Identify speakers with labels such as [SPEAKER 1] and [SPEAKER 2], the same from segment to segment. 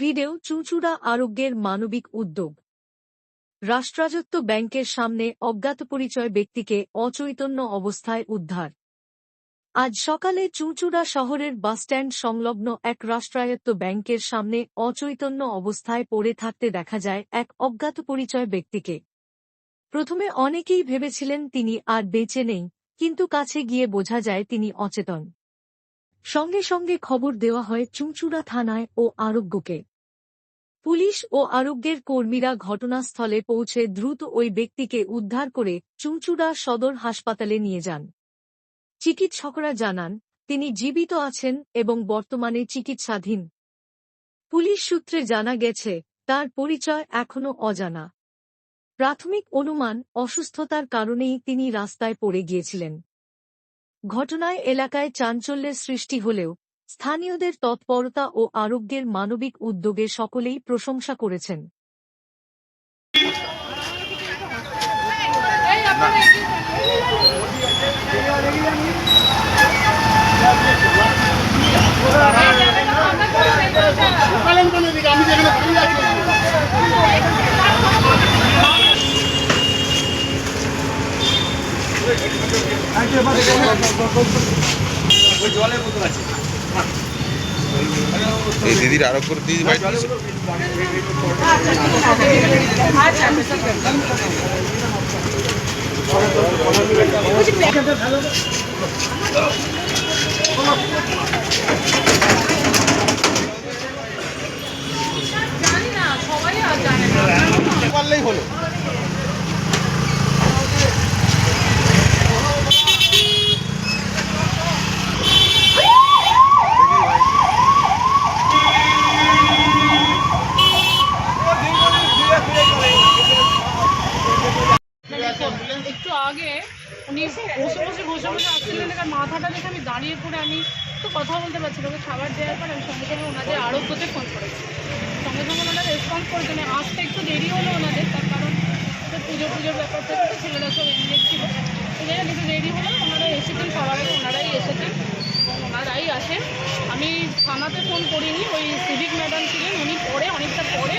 [SPEAKER 1] Video চুঁচুড়া আরোগ্যের মানবিক উদ্যোগ। রাষ্ট্রায়ত্ত ব্যাংকের সামনে অজ্ঞাতপরিচয় ব্যক্তিকে অচৈতন্য অবস্থায় উদ্ধার। আজ সকালে চুঁচুড়া শহরের বাসস্ট্যান্ড সংলগ্ন এক রাষ্ট্রায়ত্ত ব্যাংকের সামনে অচৈতন্য অবস্থায় পড়ে থাকতে দেখা যায় এক অজ্ঞাত পরিচয় ব্যক্তিকে। প্রথমে অনেকেই ভেবেছিলেন তিনি আর বেঁচে নেই, কিন্তু কাছে গিয়ে বোঝা যায় তিনি অচেতন। সঙ্গে সঙ্গে খবর দেওয়া হয় চুঁচুড়া থানায় ও আরোগ্যকে। পুলিশ ও আরোগ্যের কর্মীরা ঘটনাস্থলে পৌঁছে দ্রুত ওই ব্যক্তিকে উদ্ধার করে চুঁচুড়া সদর হাসপাতালে নিয়ে যান। চিকিৎসকরা জানান, তিনি জীবিত আছেন এবং বর্তমানে চিকিৎসাধীন। পুলিশ সূত্রে জানা গেছে, তার পরিচয় এখনও অজানা। প্রাথমিক অনুমান অসুস্থতার কারণেই তিনি রাস্তায় পড়ে গিয়েছিলেন। ঘটনায় এলাকায় চাঞ্চল্যের সৃষ্টি হলেও স্থানীয়দের তৎপরতা ও আরোগ্যের মানবিক উদ্যোগে সকলেই প্রশংসা করেছেন।
[SPEAKER 2] যেখানে দাঁড়িয়ে আছি।
[SPEAKER 3] এই দিদির আরও করে দিদি বাড়িতে আছে?
[SPEAKER 2] পারলেই হলো
[SPEAKER 4] একটু আগে উনি বসে বসে বসে বসে আসছিলেন, এবার মাথাটা দেখে আমি দাঁড়িয়ে পড়ে আমি তো কথা বলতে পারছি ওকে খাবার দেওয়ার পর আমি সঙ্গে সঙ্গে ওনাদের আরোগ্যতে ফোন করেছি। সঙ্গে সঙ্গে ওনারা রেসপন্স করেছেন আসতে একটু দেরি হলো ওনাদের, তার কারণ পুজো পুজোর ব্যাপার থেকে তো ছেলেরা সব এনগেজ ছিল তো যাই হোক, একটু দেরি হলো, ওনারা এসেছেন, সবার ওনারাই এসেছেন, ওনারাই আসেন। আমি থানাতে ফোন করিনি, ওই সিভিক ম্যাডাম ছিলেন, উনি পরে, অনেকটা পরে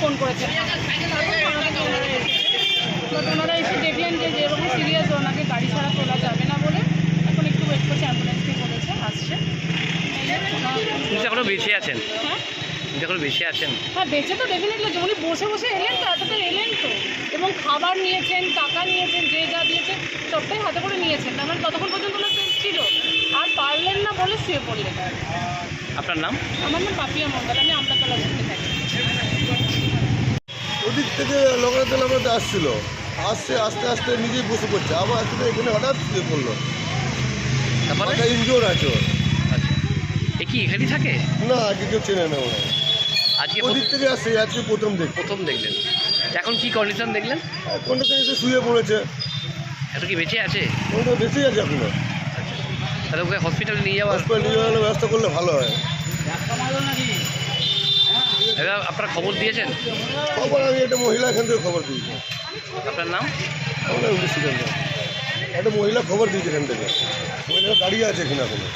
[SPEAKER 4] ফোন করেছেন। ওনারা এসে দেখলেন সিরিয়াস ওনাকে গাড়ি ছাড়া তোলা যাবে না বলে। এখন একটু ওয়েট করছে অ্যাম্বুলেন্সকে বলেছে আসছে।
[SPEAKER 5] এখনও বেঁচে আছেন।
[SPEAKER 4] হ্যাঁ?
[SPEAKER 5] তো এখনও বেঁচে আছেন।
[SPEAKER 4] হ্যাঁ বেঁচে তো ডেফিনেটলি উনি বসে বসে এলেন তো এতটা এলেন তো। এবং খাবার নিয়েছেন টাকা নিয়েছেন যে যা দিয়েছেন সবটাই হাতে করে নিয়েছেন। তার মানে ততক্ষণ পর্যন্ত ওনার সেন্স ছিল। আর পারলেন না বলে শুয়ে পড়লেন।
[SPEAKER 5] আপনার নাম?
[SPEAKER 4] আমার নাম পাপিয়া মন্ডল আমি আমরাতলা থাকি।
[SPEAKER 6] ওদিক থেকে লোকাতে লোকাতে আসছিল। আসছে আস্তে আস্তে নিজেই বসে পড়ছে। আবার আসতে এখানে হঠাৎ শুয়ে পড়ল
[SPEAKER 5] তারপরে?
[SPEAKER 6] ইনজোর আছে? ওর
[SPEAKER 5] আচ্ছা। এ কি এখানেই থাকে?
[SPEAKER 6] না আগে কেউ চেনে না ওরা।
[SPEAKER 5] আজকে
[SPEAKER 6] ওদিক থেকে আসছে আজকে প্রথম দেখ
[SPEAKER 5] প্রথম দেখলেন। এখন কি কন্ডিশন দেখলেন?
[SPEAKER 6] থেকে এসে শুয়ে পড়েছে।
[SPEAKER 5] এটা কি বেঁচে আছে?
[SPEAKER 6] বেঁচে আছে এখনও।
[SPEAKER 5] তাহলে ওকে হসপিটালে নিয়ে
[SPEAKER 6] হসপিটাল নিয়ে যাওয়ার ব্যবস্থা করলে ভালো হয়।
[SPEAKER 5] এবার আপনারা খবর দিয়েছেন?
[SPEAKER 6] খবর আমি একটা মহিলা এখান থেকে খবর দিয়েছি।
[SPEAKER 5] আপনার নাম?
[SPEAKER 6] আমরা একটা মহিলা খবর দিয়েছে এখান থেকে। মহিলা দাঁড়িয়ে আছে এখানে এখনও।